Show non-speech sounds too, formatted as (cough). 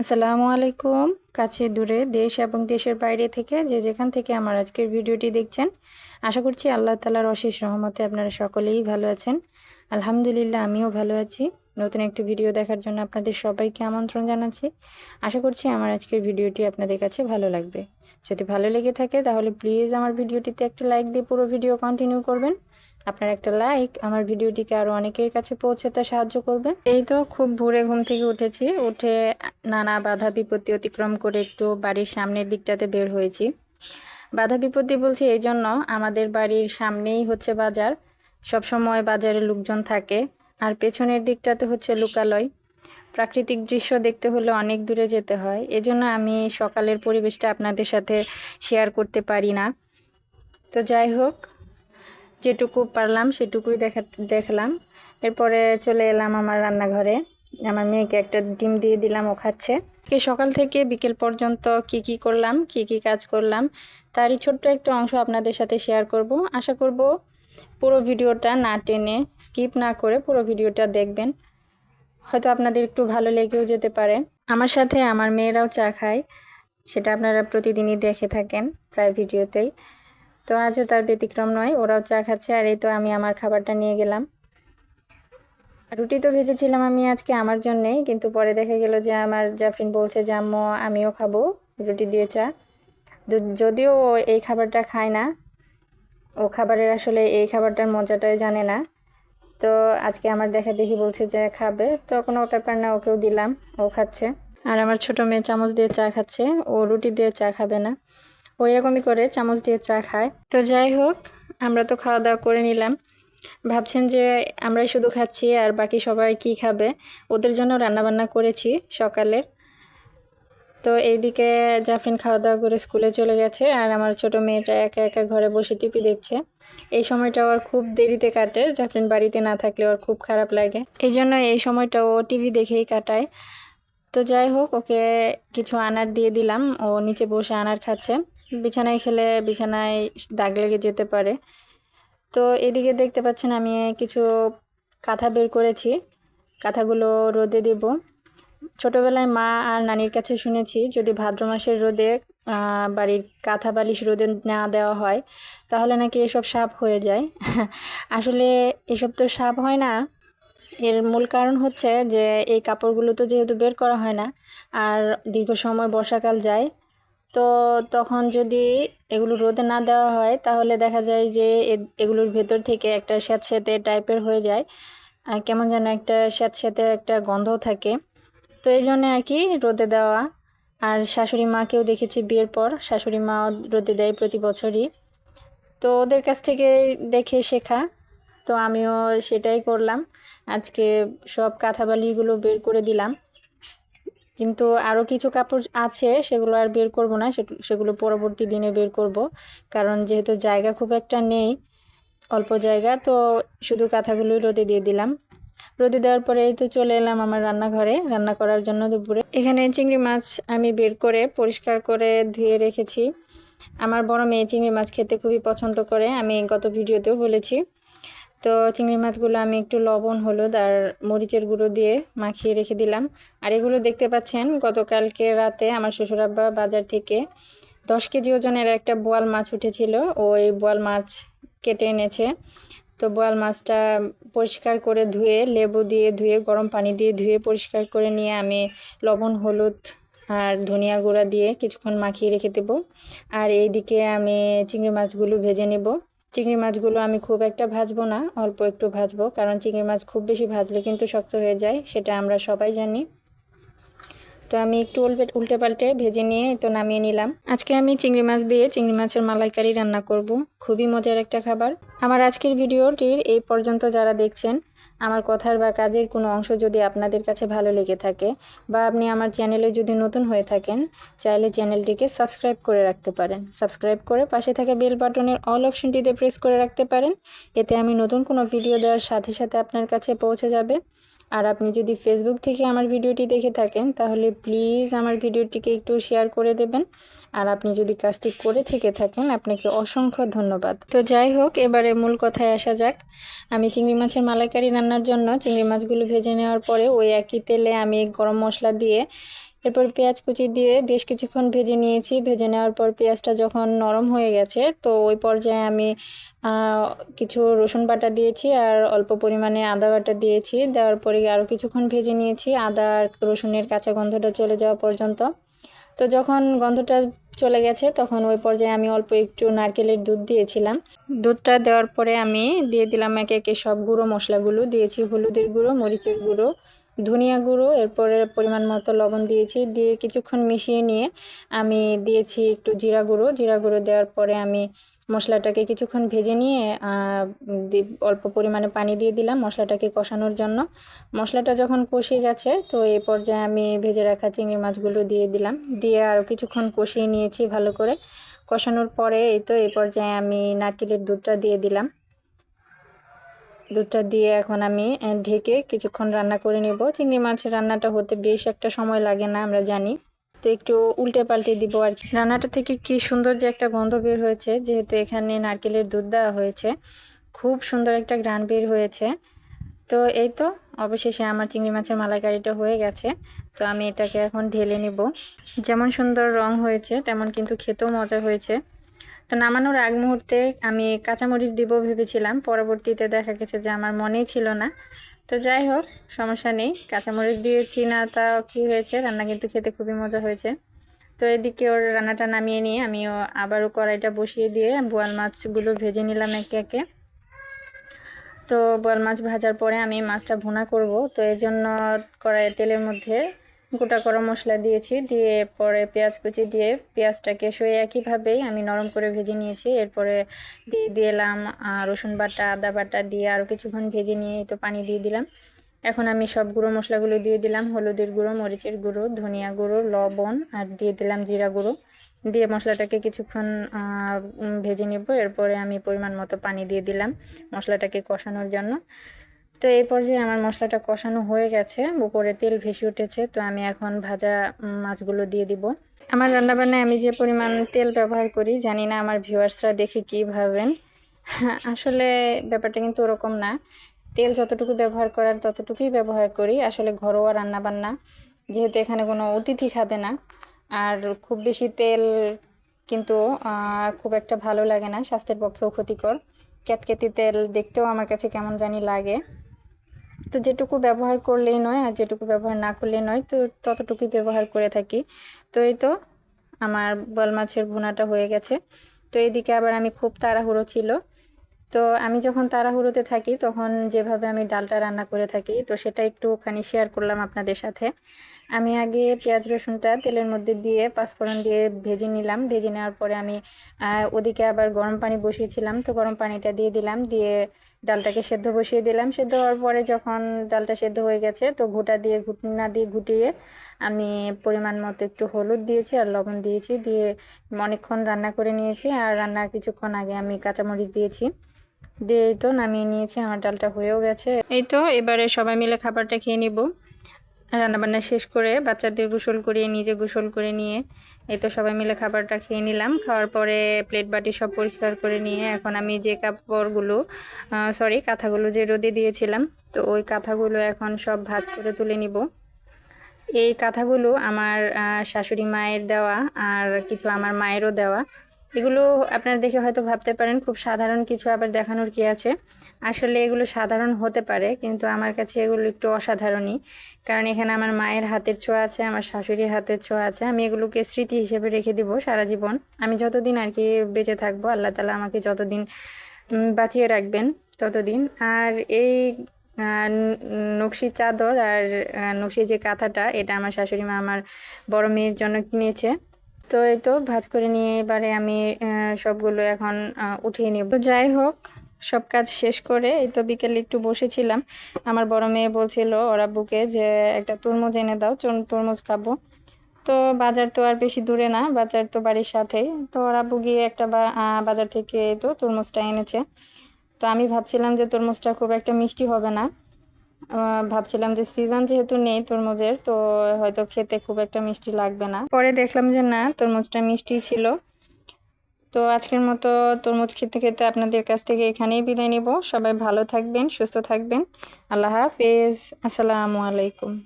আসসালামু আলাইকুম। কাছে দূরে দেশ এবং দেশের বাইরে থেকে যে যেখান থেকে আমার আজকের ভিডিওটি দেখছেন, আশা করছি আল্লাহ তালার অশেষ রহমতে আপনারা সকলেই ভালো আছেন। আলহামদুলিল্লাহ, আমিও ভালো আছি। নতুন একটি ভিডিও দেখার জন্য আপনাদের সবাইকে আমন্ত্রণ জানাচ্ছি। আশা করছি আমার আজকের ভিডিওটি আপনাদের কাছে ভালো লাগবে। যদি ভালো লেগে থাকে তাহলে প্লিজ আমার ভিডিওটিতে একটা লাইক দিয়ে পুরো ভিডিও কন্টিনিউ করবেন। আপনার একটা লাইক আমার ভিডিওটিকে আরও অনেকের কাছে পৌঁছাতে সাহায্য করবে। এই তো খুব ভোরে ঘুম থেকে উঠেছি। উঠে নানা বাধা বিপত্তি অতিক্রম করে একটু বাড়ির সামনের দিকটাতে বের হয়েছি। বাধা বিপত্তি বলছি এই জন্য আমাদের বাড়ির সামনেই হচ্ছে বাজার। সব সময় বাজারে লোকজন থাকে। আর পেছনের দিকটাতে হচ্ছে লোকালয়। প্রাকৃতিক দৃশ্য দেখতে হলে অনেক দূরে যেতে হয়। এজন্য আমি সকালের পরিবেশটা আপনাদের সাথে শেয়ার করতে পারি না। তো যাই হোক, যেটুকু পারলাম সেটুকুই দেখা দেখলাম। এরপরে চলে এলাম আমার রান্নাঘরে। আমার মেয়েকে একটা ডিম দিয়ে দিলাম, ও খাচ্ছে। কে সকাল থেকে বিকেল পর্যন্ত কি কি করলাম, কি কি কাজ করলাম, তারই ছোট্ট একটা অংশ আপনাদের সাথে শেয়ার করব। আশা করব পুরো ভিডিওটা না টেনে স্কিপ না করে পুরো ভিডিওটা দেখবেন। হয়তো আপনাদের একটু ভালো লেগেও যেতে পারে। আমার সাথে আমার মেয়েরাও চা খায়, সেটা আপনারা প্রতিদিনই দেখে থাকেন প্রায় ভিডিওতেই। তো আজও তার ব্যতিক্রম নয়, ওরাও চা খাচ্ছে আর এই তো আমি আমার খাবারটা নিয়ে গেলাম। রুটি তো ভেজেছিলাম আমি আজকে আমার জন্যেই, কিন্তু পরে দেখা গেল যে আমার জাফরিন বলছে যে আমিও খাব রুটি দিয়ে চা। যদিও এই খাবারটা খায় না ও খাবারের আসলে এই খাবারটার মজাটাই জানে না। তো আজকে আমার দেখা দেখি বলছে যে খাবে, তো কোনো ব্যাপার না, ওকেও দিলাম, ও খাচ্ছে। আর আমার ছোটো মেয়ে চামচ দিয়ে চা খাচ্ছে, ও রুটি দিয়ে চা খাবে না। ওই রকমই করে চামচ দিয়ে চা খায়। তো যাই হোক, আমরা তো খাওয়া দাওয়া করে নিলাম। ভাবছেন যে আমরাই শুধু খাচ্ছি, আর বাকি সবাই কি খাবে? ওদের জন্য রান্নাবান্না করেছি সকালের। তো এইদিকে জাফরিন খাওয়া দাওয়া করে স্কুলে চলে গেছে আর আমার ছোট মেয়েটা একা একা ঘরে বসে টিপি দেখছে। এই সময়টা ওর খুব দেরিতে কাটে, জাফরিন বাড়িতে না থাকলে ওর খুব খারাপ লাগে। এই জন্য এই সময়টা ও টিভি দেখেই কাটায়। তো যাই হোক, ওকে কিছু আনার দিয়ে দিলাম। ও নিচে বসে আনার খাচ্ছে। বিছানায় খেলে বিছানায় দাগ লেগে যেতে পারে। তো এদিকে দেখতে পাচ্ছেন আমি কিছু কাঁথা বের করেছি। কাঁথাগুলো রোদে দেব। ছোটোবেলায় মা আর নানির কাছে শুনেছি, যদি ভাদ্র মাসের রোদে বাড়ির কাঁথা বালিশ রোদে না দেওয়া হয়, তাহলে নাকি এসব সাপ হয়ে যায়। (laughs) আসলে এসব তো সাপ হয় না। এর মূল কারণ হচ্ছে যে, এই কাপড়গুলো তো যেহেতু বের করা হয় না, আর দীর্ঘ সময় বর্ষাকাল যায়, তো তখন যদি এগুলো রোদে না দেওয়া হয়, তাহলে দেখা যায় যে এগুলোর ভেতর থেকে একটা স্যাঁতস্যাঁতে টাইপের হয়ে যায়। কেমন যেন একটা স্যাঁতস্যাঁতে একটা গন্ধ থাকে। তো এই জন্যে আর কি রোদে দেওয়া। আর শাশুড়ি মাকেও দেখেছি বিয়ের পর। শাশুড়ি মা রোদে দেয় প্রতি বছরই। তো ওদের কাছ থেকে দেখে শেখা। তো আমিও সেটাই করলাম। আজকে সব কাঁথাবালিগুলো বের করে দিলাম। কিন্তু আরও কিছু কাপড় আছে, সেগুলো আর বের করব না। সেগুলো পরবর্তী দিনে বের করব। কারণ যেহেতু জায়গা খুব একটা নেই, অল্প জায়গা, তো শুধু কাঁথাগুলোই রোদে দিয়ে দিলাম। রোদে দেওয়ার পরে তো চলে এলাম আমার রান্নাঘরে, রান্না করার জন্য দুপুরে। এখানে চিংড়ি মাছ আমি বের করে পরিষ্কার করে ধুয়ে রেখেছি। আমার বড় মেয়ে চিংড়ি মাছ খেতে খুবই পছন্দ করে, আমি গত ভিডিওতেও বলেছি। তো চিংড়ি মাছগুলো আমি একটু লবণ, হলুদ আর মরিচের গুঁড়ো দিয়ে মাখিয়ে রেখে দিলাম। আর এগুলো দেখতে পাচ্ছেন, গতকালকে রাতে আমার শ্বশুরাব্বা বাজার থেকে দশ কেজি ওজনের একটা বোয়াল মাছ উঠেছিল। ওই বোয়াল মাছ কেটে এনেছে। তো বোয়াল মাছটা পরিষ্কার করে ধুয়ে, লেবু দিয়ে ধুয়ে, গরম পানি দিয়ে ধুয়ে পরিষ্কার করে নিয়ে আমি লবণ, হলুদ আর ধনিয়া গুঁড়া দিয়ে কিছুক্ষণ মাখিয়ে রেখে দেবো। আর এইদিকে আমি চিংড়ি মাছগুলো ভেজে নেব। চিংড়ি মাছগুলো আমি খুব একটা ভাজবো না, অল্প একটু ভাজবো, কারণ চিংড়ি মাছ খুব বেশি ভাজলে কিন্তু শক্ত হয়ে যায়, সেটা আমরা সবাই জানি। তো আমি একটু উল্টে পাল্টে ভেজে নিয়ে তো নামিয়ে নিলাম। আজকে আমি চিংড়ি মাছ দিয়ে চিংড়ি মাছের মালাইকারি রান্না করব। খুবই মজার একটা খাবার। আমার আজকের ভিডিওটির এই পর্যন্ত যারা দেখছেন, আমার কথার বা কাজের কোনো অংশ যদি আপনাদের কাছে ভালো লেগে থাকে বা আপনি আমার চ্যানেলে যদি নতুন হয়ে থাকেন, চাইলে চ্যানেলটিকে সাবস্ক্রাইব করে রাখতে পারেন। সাবস্ক্রাইব করে পাশে থাকা বেল বাটনের অল অপশনটিতে প্রেস করে রাখতে পারেন। এতে আমি নতুন কোনো ভিডিও দেওয়ার সাথে সাথে আপনার কাছে পৌঁছে যাবে। আর আপনি যদি ফেসবুক থেকে আমার ভিডিওটি দেখে থাকেন, তাহলে প্লিজ আমার ভিডিওটিকে একটু শেয়ার করে দেবেন। আর আপনি যদি কাজটি করে থেকে থাকেন, আপনাকে অসংখ্য ধন্যবাদ। তো যাই হোক, এবারে মূল কথায় আসা যাক। আমি চিংড়ি মাছের মালাইকারি রান্নার জন্য চিংড়ি মাছগুলো ভেজে নেওয়ার পরে ওই একই তেলে আমি গরম মশলা দিয়ে এরপর পেঁয়াজ কুচি দিয়ে বেশ কিছুক্ষণ ভেজে নিয়েছি। ভেজে নেওয়ার পর পেঁয়াজটা যখন নরম হয়ে গেছে, তো ওই পর্যায়ে আমি কিছু রসুন বাটা দিয়েছি আর অল্প পরিমাণে আদা বাটা দিয়েছি। দেওয়ার পরে আরও কিছুক্ষণ ভেজে নিয়েছি। আদা আর রসুনের কাঁচা গন্ধটা চলে যাওয়া পর্যন্ত। তো যখন গন্ধটা চলে গেছে, তখন ওই পর্যায়ে আমি অল্প একটু নারকেলের দুধ দিয়েছিলাম। দুধটা দেওয়ার পরে আমি দিয়ে দিলাম একে একে সব গুঁড়ো মশলাগুলো। দিয়েছি হলুদের গুঁড়ো, মরিচের গুঁড়ো ধনিয়া গুঁড়ো, এরপরে পরিমাণ মতো লবণ দিয়েছি। দিয়ে কিছুক্ষণ মিশিয়ে নিয়ে আমি দিয়েছি একটু জিরা গুঁড়ো। জিরা গুঁড়ো দেওয়ার পরে আমি মশলাটাকে কিছুক্ষণ ভেজে নিয়ে অল্প পরিমাণে পানি দিয়ে দিলাম মশলাটাকে কষানোর জন্য। মশলাটা যখন কষে গেছে, তো এই পর্যায়ে আমি ভেজে রাখা চিংড়ি মাছগুলো দিয়ে দিলাম। দিয়ে আরও কিছুক্ষণ কষিয়ে নিয়েছি ভালো করে। কষানোর পরে এই তো এই পর্যায়ে আমি নারকেলের দুধটা দিয়ে দিলাম। দুধটা দিয়ে এখন আমি ঢেকে কিছুক্ষণ রান্না করে নেব। চিংড়ি মাছের রান্নাটা হতে বেশ একটা সময় লাগে না, আমরা জানি। তো একটু উল্টে পাল্টে দিব আর কি। রান্নাটা থেকে কি সুন্দর যে একটা গন্ধ বের হয়েছে, যেহেতু এখানে নারকেলের দুধ দেওয়া হয়েছে, খুব সুন্দর একটা গ্রান বের হয়েছে। তো এই তো, অবশেষে আমার চিংড়ি মাছের মালাইকারিটা হয়ে গেছে। তো আমি এটাকে এখন ঢেলে নিব। যেমন সুন্দর রং হয়েছে, তেমন কিন্তু খেতেও মজা হয়েছে। তো নামানোর আগ মুহূর্তে আমি কাঁচামরিচ দিব ভেবেছিলাম, পরবর্তীতে দেখা গেছে যে আমার মনেই ছিল না। তো যাই হোক, সমস্যা নেই, কাঁচামরিচ দিয়েছি না, তা কী হয়েছে? রান্না কিন্তু খেতে খুবই মজা হয়েছে। তো এদিকে ওর রান্নাটা নামিয়ে নিয়ে আমিও আবারও কড়াইটা বসিয়ে দিয়ে বোয়াল মাছগুলো ভেজে নিলাম একে একে। তো বোয়াল মাছ ভাজার পরে আমি মাছটা ভুনা করব। তো এই জন্য কড়াইয়ের তেলের মধ্যে গোটা গরম মশলা দিয়েছি, দিয়ে পরে পেঁয়াজ কুচি দিয়ে পেঁয়াজটাকে শুয়ে একইভাবেই আমি নরম করে ভেজে নিয়েছি। এরপরে দিয়ে দিলাম রসুন বাটা, আদা বাটা দিয়ে আরও কিছুক্ষণ ভেজে নিয়ে তো পানি দিয়ে দিলাম। এখন আমি সব গুঁড়ো মশলাগুলো দিয়ে দিলাম, হলুদের গুঁড়ো, মরিচের গুঁড়ো, ধনিয়া গুঁড়ো, লবণ আর দিয়ে দিলাম জিরা গুঁড়ো। দিয়ে মশলাটাকে কিছুক্ষণ ভেজে নেব। এরপরে আমি পরিমাণ মতো পানি দিয়ে দিলাম মশলাটাকে কষানোর জন্য। তো এই পর্যায়ে আমার মশলাটা কষানো হয়ে গেছে। উপরে তেল ভেসে উঠেছে, তো আমি এখন ভাজা মাছগুলো দিয়ে দিব। আমার রান্নাবান্নায় আমি যে পরিমাণ তেল ব্যবহার করি, জানি না আমার ভিউয়ার্সরা দেখে কী ভাবেন। আসলে ব্যাপারটা কিন্তু ওরকম না। তেল যতটুকু ব্যবহার করার ততটুকুই ব্যবহার করি। আসলে ঘরোয়া রান্নাবান্না, যেহেতু এখানে কোনো অতিথি খাবে না। আর খুব বেশি তেল কিন্তু খুব একটা ভালো লাগে না, স্বাস্থ্যের পক্ষেও ক্ষতিকর। ক্যাতকেতি তেল দেখতেও আমার কাছে কেমন জানি লাগে। তো যেটুকু ব্যবহার করলেই নয় আর যেটুকু ব্যবহার না করলেই নয়, তো ততটুকুই ব্যবহার করে থাকি। তো এই তো আমার বল মাছের ভুনাটা হয়ে গেছে। তো এদিকে আবার আমি খুব তাড়াহুড়ো ছিল। তো আমি যখন তাড়াহুড়োতে থাকি, তখন যেভাবে আমি ডালটা রান্না করে থাকি, তো সেটা একটু একটুখানি শেয়ার করলাম আপনাদের সাথে। আমি আগে পেঁয়াজ, রসুনটা তেলের মধ্যে দিয়ে পাঁচফোড়ন দিয়ে ভেজে নিলাম। ভেজে নেওয়ার পরে আমি ওদিকে আবার গরম পানি বসিয়েছিলাম। তো গরম পানিটা দিয়ে দিলাম, দিয়ে ডালটাকে সেদ্ধ বসিয়ে দিলাম। সেদ্ধ হওয়ার পরে যখন ডালটা সেদ্ধ হয়ে গেছে, তো ঘুটা দিয়ে, ঘুটনা দিয়ে ঘুটিয়ে আমি পরিমাণ মতো একটু হলুদ দিয়েছি আর লবণ দিয়েছি। দিয়ে অনেকক্ষণ রান্না করে নিয়েছি। আর রান্নার কিছুক্ষণ আগে আমি কাঁচামরিচ দিয়েছি। দিয়ে এই তো নামিয়ে নিয়েছি, আমার ডালটা হয়েও গেছে। এই তো, এবারে সবাই মিলে খাবারটা খেয়ে নিব। রান্নাবান্না শেষ করে বাচ্চাদের গোসল করিয়ে, নিজে গোসল করে নিয়ে, এই তো সবাই মিলে খাবারটা খেয়ে নিলাম। খাওয়ার পরে প্লেট বাটি সব পরিষ্কার করে নিয়ে, এখন আমি যে কাপড়গুলো সরি কাঁথাগুলো যে রোদে দিয়েছিলাম, তো ওই কাঁথাগুলো এখন সব ভাজ করে তুলে নিব। এই কাঁথাগুলো আমার শাশুড়ি মায়ের দেওয়া আর কিছু আমার মায়েরও দেওয়া। এগুলো আপনারা দেখে হয়তো ভাবতে পারেন, খুব সাধারণ কিছু আবার দেখানোর কি আছে। আসলে এগুলো সাধারণ হতে পারে, কিন্তু আমার কাছে এগুলো একটু অসাধারণই। কারণ এখানে আমার মায়ের হাতের ছোঁয়া আছে, আমার শাশুড়ির হাতের ছোঁয়া আছে, আমি এগুলোকে স্মৃতি হিসেবে রেখে দিব সারা জীবন। আমি যতদিন আর কি বেঁচে থাকব, আল্লাহ তালা আমাকে যতদিন বাঁচিয়ে রাখবেন ততদিন। আর এই নকশি চাদর আর নকশি যে কাঁথাটা, এটা আমার শাশুড়ি মা আমার বড় মেয়ের জন্য কিনেছে। তো এই তো ভাজ করে নিয়ে এবারে আমি সবগুলো এখন উঠিয়ে নেব। যাই হোক, সব কাজ শেষ করে এই তো বিকেলে একটু বসেছিলাম। আমার বড় মেয়ে বলছিল, ওরা বুকে যে একটা তরমুজ এনে দাও তরমুজ খাব। তো বাজার তো আর বেশি দূরে না, বাজার তো বাড়ির সাথেই। তো ওরা গিয়ে একটা বাজার থেকে তো তরমুজটা এনেছে। তো আমি ভাবছিলাম যে তরমুজটা খুব একটা মিষ্টি হবে না। ভাবছিলাম যে সিজন যেহেতু নেই তরমুজের, তো হয়তো খেতে খুব একটা মিষ্টি লাগবে না। পরে দেখলাম যে না, তরমুজটা মিষ্টি ছিল। তো আজকের মতো তরমুজ খেতে খেতে আপনাদের কাছ থেকে এখানেই বিদায় নিব। সবাই ভালো থাকবেন, সুস্থ থাকবেন। আল্লাহ হাফেজ। আসসালামু আলাইকুম।